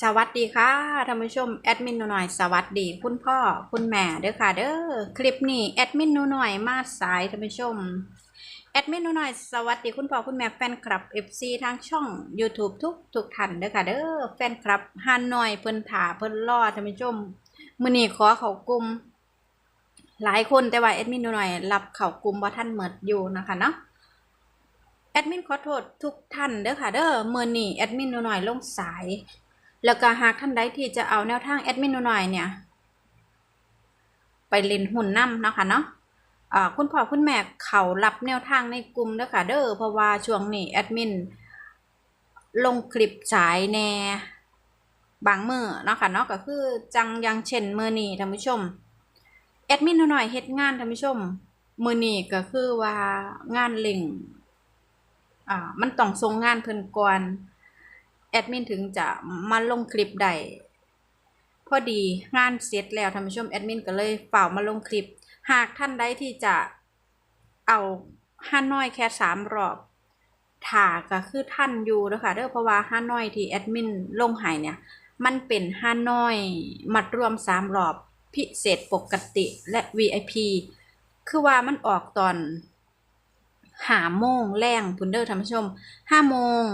สวัสดีค่ะท่านผู้ชมแอดมินหนูหน่อยสวัสดีคุณพ่อคุณแม่เด้อค่ะเด้อคลิปนี้แอดมินหนูหน่อยมาสายท่านผู้ชมแอดมินหนูหน่อยสวัสดีคุณพ่อคุณแม่แฟนคลับ FC ทางช่อง YouTube ทุกทุกท่านเด้อค่ะเด้อแฟนคลับฮันอยเพิ่นถาเพิ่นรอท่านผู้ชมมื้อนี้ขอเขากลุ่มหลายคนแต่ว่าแอดมินหนูหน่อยรับเขากลุ่มบ่ทันเหมิดอยู่นะคะเนาะแอดมินขอโทษทุกท่านเด้อค่ะเด้อเมื่อนี้แอดมินหน่อยลงสาย แล้วก็หากท่านใดที่จะเอาแนวทางแอดมินหน่อยเนี่ย ไปเล่นหุ่นน้ำเนาะคะเนาะคุณพ่อคุณแม่เขารับแนวทางในกลุ่มด้อค่ะเด้อเพราะว่าช่วงนี้แอดมินลงคลิปฉายแน่บางมือเนาะค่ะเนาะก็คือจังยังเช่นมือนี้ท่านผู้ชมแอดมินหน่อยเฮ็ดงานท่านผู้ชมมือนี้ก็คือว่างานเล่งอ่ามันต้องส่งงานเพิ่นก่อน แอดมินถึงจะมาลงคลิปได้พอดีงานเสร็จแล้วท่านผู้ชมแอดมินก็เลยเป่ามาลงคลิป หากท่านใดที่จะเอาห้าน้อยแค่สามรอบถ่าก็คือท่านอยู่นะคะเด้อเพราะว่าห้าน้อยที่แอดมินลงหายเนี่ย มันเป็นห้าน้อยมัดรวมสามรอบพิเศษปกติและ VIP คือว่ามันออกตอนหาโมงแรงพุนเดอร์ท่านผู้ชมห้าโมง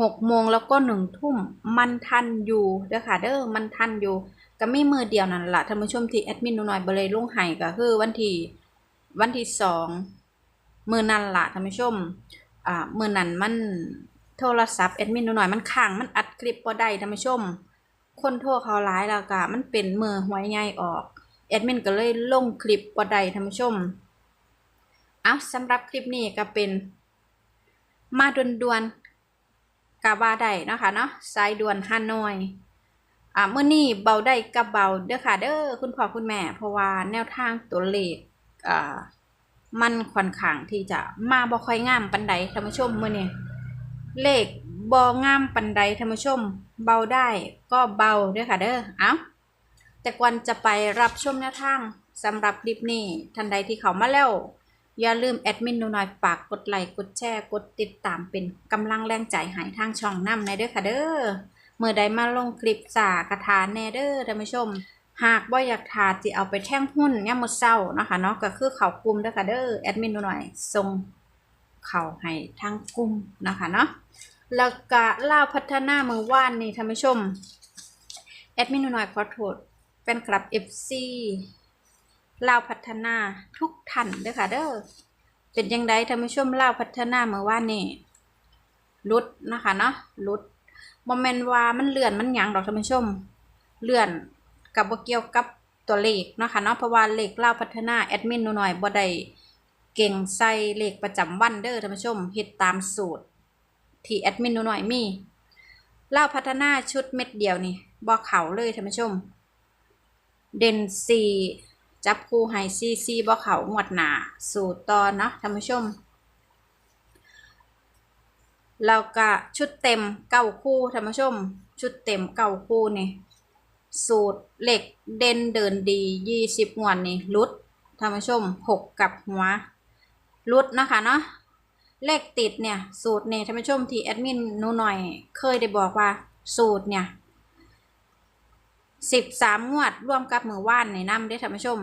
หกโมงแล้วก็หนึ่งทุ่มมันทันอยู่เด้อค่ะเด้อมันทันอยู่ก็ไม่มือเดียวนั่นแหละท่านผู้ชมที่แอดมินหนูหน่อยบเลยลุ่งไห้ก็คือวันที่วันที่สองมือนั่นละท่านผู้ชมอ่ามือนั้นมันโทรศัพท์แอดมินหนูหน่อยมันค้างมันอัดคลิปบ่ได้ท่านผู้ชม คนโทรเขาหลายแล้วก็มันเป็นมือหวยใหญ่ออกแอดมินก็เลยลงคลิปบ่ได้ท่านผู้ชมเอาสำหรับคลิปนี้ก็เป็น มาดวนดวนๆ กาบาได้เนาะคะเนาะสายด่วนฮานอยอ่าเมื่อนี้เบาได้กับเบาเด้อค่ะเด้อคุณพ่อคุณแม่ เพราะว่าแนวทางตัวเลขอ่ามันค่อนข้างที่จะมาบ่ค่อยงามปันใดท่านผู้ชมเมื่อนี้เลขบ่งามปันใดท่านผู้ชม เบาได้ก็เบาเด้อค่ะเด้อเอาแต่ก่อนจะไปรับชมแนวทางสำหรับคลิปนี้ท่านใดที่เขามาแล้ว อย่าลืมแอดมินหนูน้อยฝากกดไลค์กดแชร์กดติดตามเป็นกำลังแรงใจให้ทางช่องน้ำในเด้อค่ะเด้อเมื่อใดมาลงคลิปสากระทานแน่เด้อท่านผู้ชม หากบ่อยากทาจิเอาไปแท่งหุ้นย่ามมื้อเช้านะคะเนาะก็คือเขากลุ่มเด้อค่ะเด้อแอดมินหนูน้อยส่งเขาให้ทางกลุ่มนะคะเนาะแล้วก็เล่าพัฒนาเมื่อวานนี่ท่านผู้ชมแอดมินหนูน้อยขอโทษแฟนคลับ FC ลาวพัฒนาทุกท่านเด้อค่ะเด้อเป็นยังไงท่านผู้ชมลาวพัฒนาเมื่อวานนี่ลุดนะคะเนาะลุดโมเมนต์ว่ามันเลื่อนมันหยังดอกท่านผู้ชม เลื่อนกับบ่เกี่ยวกับตัวเลขนะคะเนาะเพราะว่าเลขลาวพัฒนาแอดมินหนูหน่อยบ่ได้เก่งใส่เลขประจำวันเด้อท่านผู้ชมเฮ็ดตามสูตร ที่แอดมินหนูหน่อยมีลาวพัฒนาชุดเม็ดเดียวนี่บ่เขาเลยท่านผู้ชม เด่นสี่ จับคู่ให้ซีซีบ่เขางวดหนาสู่ตอนเนาะท่านผู้ชมแล้วก็ชุดเต็มเก้าคู่ท่านผู้ชม ชุดเต็มเก้าคู่นี่สูตรเหล็กเด่นเดินดียี่สิบงวดนี่ลุดท่านผู้ชมหกกับหัวลุดนะคะเนาะเลขติดเนี่ยสูตรเนี่ยท่านผู้ชมที่แอดมินนูหน่อย เคยได้บอกว่าสูตรเนี่ย สิบสามงวดร่วมกับมือว่านในน้ำได้ท่านผู้ชม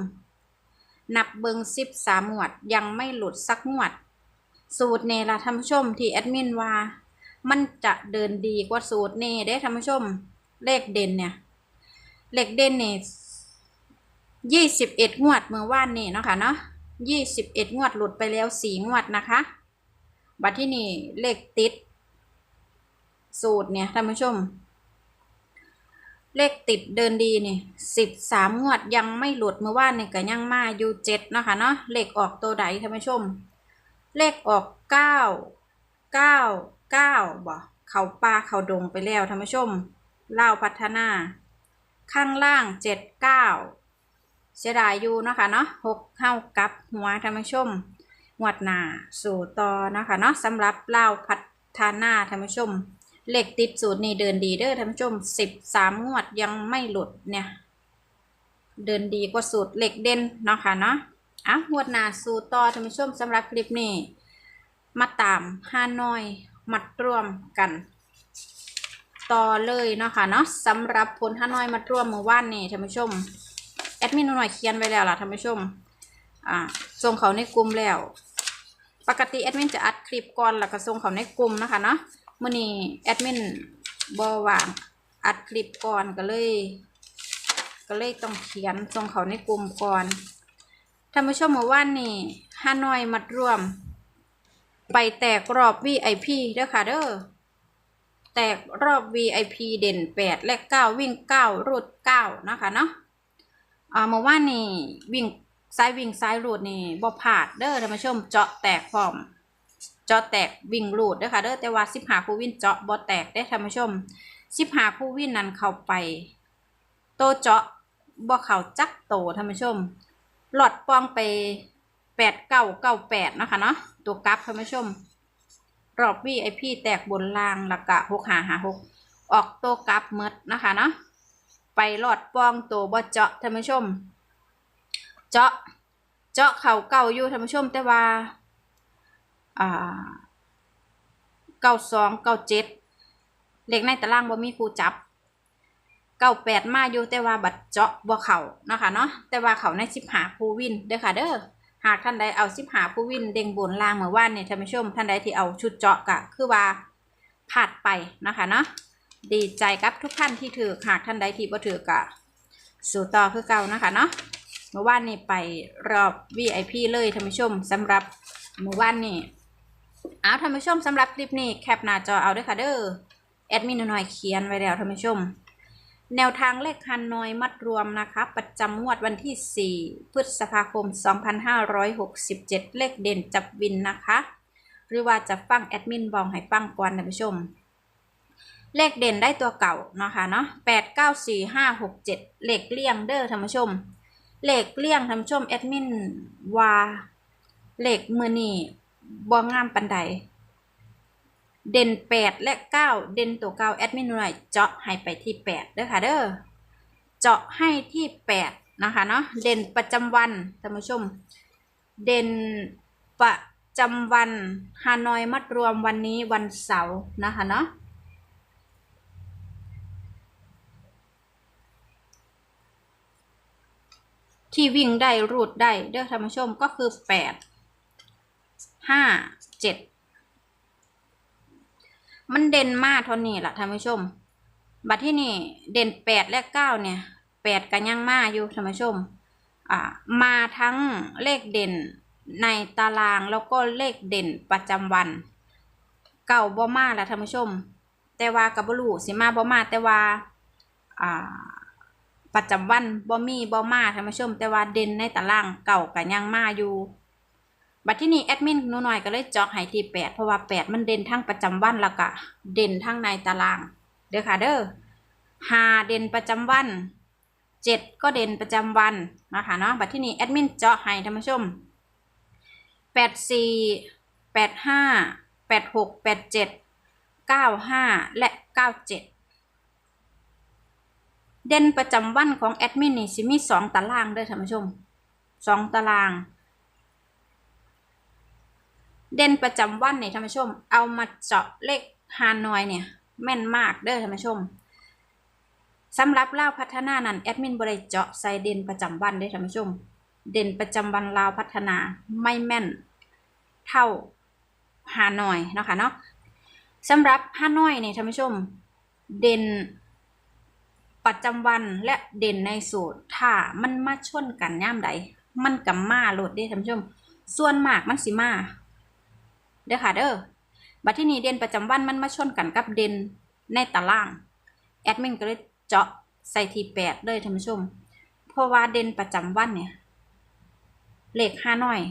นับเบิงสิบสามงวดยังไม่หลุดสักงวด สูตรเนล่ะท่านผู้ชมที่แอดมินว่า มันจะเดินดีกว่าสูตรเนได้ท่านผู้ชม เลขเด่นเนี่ย เลขเด่นเนี่ยยี่สิบเอ็ดงวดมือว่านนี่เนาะค่ะเนาะยี่สิบเอ็ดงวดหลุดไปแล้วสี่งวดนะคะ บัดที่นี่เลขติด สูตรเนี่ยท่านผู้ชม เลขติดเดินดีนี่สิบสามงวดยังไม่หลุดเมื่อวานนี่ก็ยังมาอยู่เจ็ดนะคะเนาะเลขออกตัวใดท่านผู้ชม เลขออกเก้าเก้าเก้าบ่เขาปลาเขาดงไปแล้วท่านผู้ชมเล่าพัฒนา ข้างล่างเจ็ดเก้าเสียดายอยู่นะคะเนาะหกเข้ากับหัวท่านผู้ชมงวดหนาสู่ต่อนะคะเนาะสำหรับเล่าพัฒนาท่านผู้ชม เหลขติดสูตรนี่เดินดีเด้อท่านผู้ชมสิบสามงวดยังไม่หลุดเนี่ย เดินดีกว่าสูตรเหลขเด่นเนาะค่ะเนาะอะงวดหน้าสูตรต่อท่านผู้ชมสำหรับคลิปนี้ มาตามห้าน้อยมัดรวมกัน ต่อเลยเนาะค่ะเนาะสำหรับผลฮาน้อยมาร่วมเมื่อวานนี่ท่านผู้ชมแอดมินหน่อยเขียนไว้แล้วล่ะท่านผู้ชมอ่าส่งเขาในกลุ่มแล้ว ปกติแอดมินจะอัดคลิปก่อนแล้วก็ส่งเขาในกลุ่มนะคะเนาะ มื่อนี้แอดมินบ่ว่างอัดคลิปก่อนก็เลย ก็เลยต้องเขียนส่งเขาในกลุ่มก่อนท่านผู้ชมเมื่อวานนี่ฮานอยมัดรวม ไปแตกรอบ VIP เด้อค่ะเด้อแตกรอบ VIP เด่น 8 และ 9 วิ่ง 9 รูด 9 นะคะเนาะอ่าเมื่อวานนี่วิ่งซ้ายวิ่งซ้ายรูดนี่บ่พลาดเด้อท่านผู้ชมเจาะแตกพร้อม เจาะแตกวิ่งรูดเด้อค่ะเด้อแต่ว่าสิบหาคู่วินเจาะบ่แตกได้ท่านผู้ชมสิบหาคู่วินนั้นเข้าไป โตเจาะบ่เข้าจักโตท่านผู้ชม หลอดปองไปแปดเก้าเก้าแปดนะคะเนาะตัวกราฟท่านผู้ชมรอบวีไอพีแตกบนล่างล้วก็หกหาหาหกออกตัวกราฟเมดนะคะเนาะไปหลอดปองตัวบ่เจาะท่านผู้ชม เจาะเจาะเข่าเก่าอยู่ท่านผู้ชมแต่ว่า เก้าสองเก้าเจ็ดเลขในตารางบ่มีครูจับเก้าแปดมาอยู่แต่ว่าบัดเจาะบ่เข่านะคะเนาะแต่ว่าเขาในสิบหาภูวินเด้อค่ะเด้อหากท่านใดเอาสิบหาภูวินเด้งบนล่างเมื่อวานเนี่ยท่านผู้ชมท่านใดที่เอาชุดเจาะกะคือว่าพลาดไปนะคะเนาะดีใจกับทุกท่านที่ถือหากท่านใดที่บ่ถือกะสู่ต่อคือเก่านะคะเนาะเมื่อวานนี้ไปรอบ VIP เลยท่านผู้ชมสำหรับเมื่อวานนี้ เอาท่านผู้ชมสำหรับคลิปนี้แคปหน้าจอเอาด้วยค่ะเด้อแอดมินหน่อยเขียนไว้แล้วท่านผู้ชม แนวทางเลขคันน้อยมัดรวมนะคะ ประจำงวดวันที่ 4 พฤษภาคม 2567 เลขเด่นจับวินนะคะ หรือว่าจะฟังแอดมินบอกให้ฟังก่อนท่านผู้ชม เลขเด่นได้ตัวเก่าเนาะคะเนาะ8 9 4 5 6 7 เลขเลี่ยงเด้อท่านผู้ชม เลขเลี่ยงท่านผู้ชมแอดมินว่าเลขมือนี่ บ่งามปันใด เด่นแปดและเก้าเด่นตัวเก้าแอดมินหน่อยเจาะให้ไปที่แปดเด้อค่ะเด้อเจาะให้ที่แปดนะคะเนาะเด่นประจำวันท่านผู้ชม เด่นประจำวันฮานอยมัดรวมวันนี้วันเสาร์นะคะเนาะที่วิ่งได้รูดได้เด้อท่านผู้ชมก็คือแปด ห้าเจ็ดมันเด่นมากเท่านี้แหละท่านผู้ชม บัดที่นี่เด่นแปดและเก้าเนี่ยแปดกันยังมาอยู่ท่านผู้ชม อ่า มาทั้งเลขเด่นในตารางแล้วก็เลขเด่นประจำวัน เก่าบ่มาแล้วท่านผู้ชม แต่ว่ากับบลูสิมาบ่มาแต่ว่าอ่าประจำวันบ่มีบ่มาท่านผู้ชม แต่ว่าเด่นในตารางเก่ากันยังมาอยู่ บัดที่นี่แอดมินหนูหน่อยก็เลยจาะให้ที่แปดเพราะว่าแปดมันเด่นทั้งประจำวันแล้วก็เด่นทั้งในตาราง เด้อค่ะเด้อหาเด่นประจำวันเจ็ดก็เด่นประจำวันนะคะเนาะบัดที่นี่แอดมินเจาะให้ท่านผู้ชมแปดสี่แปดห้าแปดหกแปดเจ็ดเก้าห้าและเก้าเจ็ดเด่นประจำวันของแอดมินนี่สิมีสองตารางเด้อท่านผู้ชมสองตาราง เด่นประจำวันนี่ท่านผู้ชม เอามาเจาะเลขฮานอยเนี่ย แม่นมากเด้อท่านผู้ชมสำหรับลาวพัฒนานั้นแอดมินบริเจาะใส่เด่นประจำวันเด้ท่านผู้ชม เด่นประจำวันลาวพัฒนาไม่แม่นเท่าฮานอยเนาะคะเนาะสำหรับฮานอยนี่ท่านผู้ชม เด่นประจำวันและเด่นในสูตรถ้ามันมาชนกันย่ามใด มันกับมาโหลดได้ท่านผู้ชม ส่วนมากมันสิมา เด้อค่ะเด้อบัดที่นี้เด่นประจำวันมันมาชนกันกับเด่นในตาราง แอดมินก็เลยเจาะใส่ทีแปดเลยท่านผู้ชม เพราะว่าเด่นประจำวันเนี่ย เลขห้าน้อย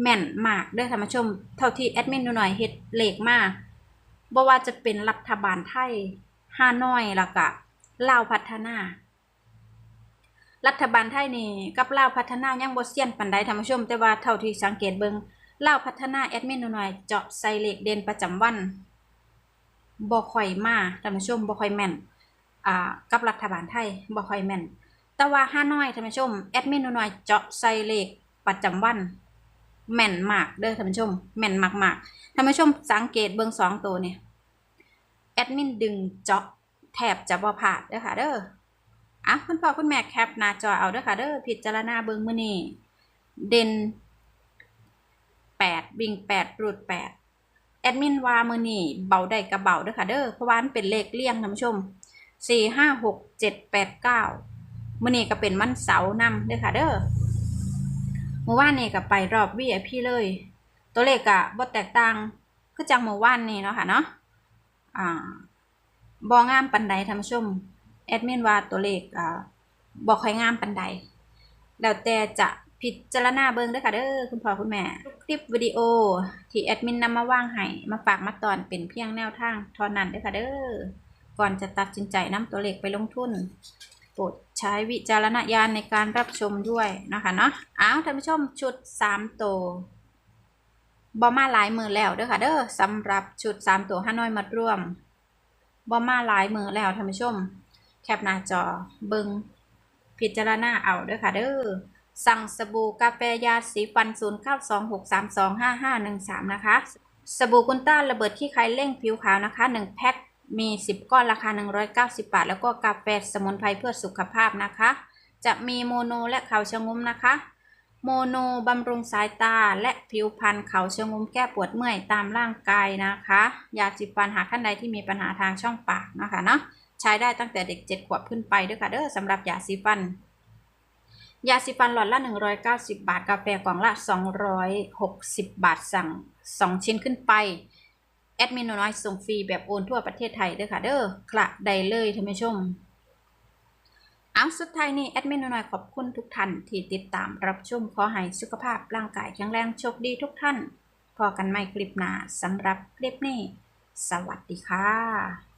แม่นมากเด้อท่านผู้ชม เท่าที่แอดมินดูหน่อยเฮ็ดเลขมากบ่ว่าจะเป็นรัฐบาลไทยฮานอยแล้วก็ลาวพัฒนา รัฐบาลไทยนี่กับลาวพัฒนายังบ่เซียนปานใดท่านผู้ชม แต่ว่าเท่าที่สังเกตเบิง เล่าพัฒนาแอดมินหน่อยเจาะใส่เลขเด่นประจำวันบ่ค่อยมาท่านผู้ชมบ่ค่อยแม่นอ่ากับรัฐบาลไทยบ่ค่อยแม่นแต่ว่าฮาน้อยท่านผู้ชมแอดมินหน่อยเจาะใส่เลขประจำวันแม่นมากเด้อท่านผู้ชมแม่นมากๆท่านผู้ชมสังเกตเบิ่งสองตัวเนี่ยแอดมินดึงเจาะแทบจะบ่พลาดเด้อค่ะเด้ออะคุณพ่อคุณแม่แคปหน้าจอเอาเด้อค่ะเด้อพิจารณาเบิ่งมือนี้เด่น วิ่ง8รูด8แอดมินว่ามือนี้เบาได้กับเบาเด้อค่ะเด้อเพราะว่ามันเป็นเลขเลี่ยงท่านผู้ชม4 5 6 7 8 9มื้อนี้ก็เป็นวันเสาร์นำเด้อค่ะเด้อเมื่อวานนี้ก็ไปรอบ VIP เลย ตัวเลขก็บ่แตกต่างคือจังเมื่อวานนี้เนาะค่ะเนาะอ่าบ่งามปันใดท่านผู้ชมแอดมินว่าตัวเลขอ่าบ่ค่อยงามปันใดแล้วแต่จะ พิจารณาเบิ่งด้อค่ะเด้อคุณพ่อคุณแม่คลิปวิดีโอ ที่แอดมินนำมาวางให้มาฝากมาตอนเป็นเพียงแนวทางเท่านั้นด้อค่ะเด้อก่อนจะตัดสินใจนำตัวเลขไปลงทุนโปรดใช้วิจารณญาณในการรับชมด้วยนะคะเนาะอ้าวท่านผู้ชมชุด3ตัวบอมาหลายมือแล้วเด้อค่ะเด้อสำหรับชุดสามตัวห้าน้อยมัดร่วมบอมาหลายมือแล้วท่านผู้ชม แคปหน้าจอเบิงพิจารณาเอาเด้อค่ะเด้อ สั่งสบู่กาแฟยาสีฟัน 0 9 2 6 3 2 5 5 1 3 นะคะ สบู่กุนต้าระเบิดที่ใครเร่งผิวขาวนะคะ 1 แพ็คมี 10 ก้อนราคา 190 บาท แล้วก็กาแฟสมุนไพรเพื่อสุขภาพนะคะ จะมีโมโนและเขาชะงุมนะคะ โมโนบำรุงสายตาและผิวพรรณเขาชะงุมแก้ปวดเมื่อยตามร่างกายนะคะ ยาสีฟันหากท่านใดที่มีปัญหาทางช่องปากนะคะเนาะใช้ได้ตั้งแต่เด็ก 7 ขวบขึ้นไปด้วยค่ะเด้อสำหรับยาสีฟัน ยาสีฟันหลอดละ 190 บาท กาแฟกล่องละ 260 บาท สั่ง 2 ชิ้นขึ้นไป แอดมินน้อยส่งฟรีแบบโอนทั่วประเทศไทยเด้อค่ะ เด้อกระไดเลยท่านผู้ชมเอาสุดท้ายนี้แอดมินน้อยขอบคุณทุกท่านที่ติดตามรับชมขอให้สุขภาพร่างกายแข็งแรงโชคดีทุกท่าน พอกันใหม่คลิปหน้าสำหรับคลิปนี้ สวัสดีค่ะ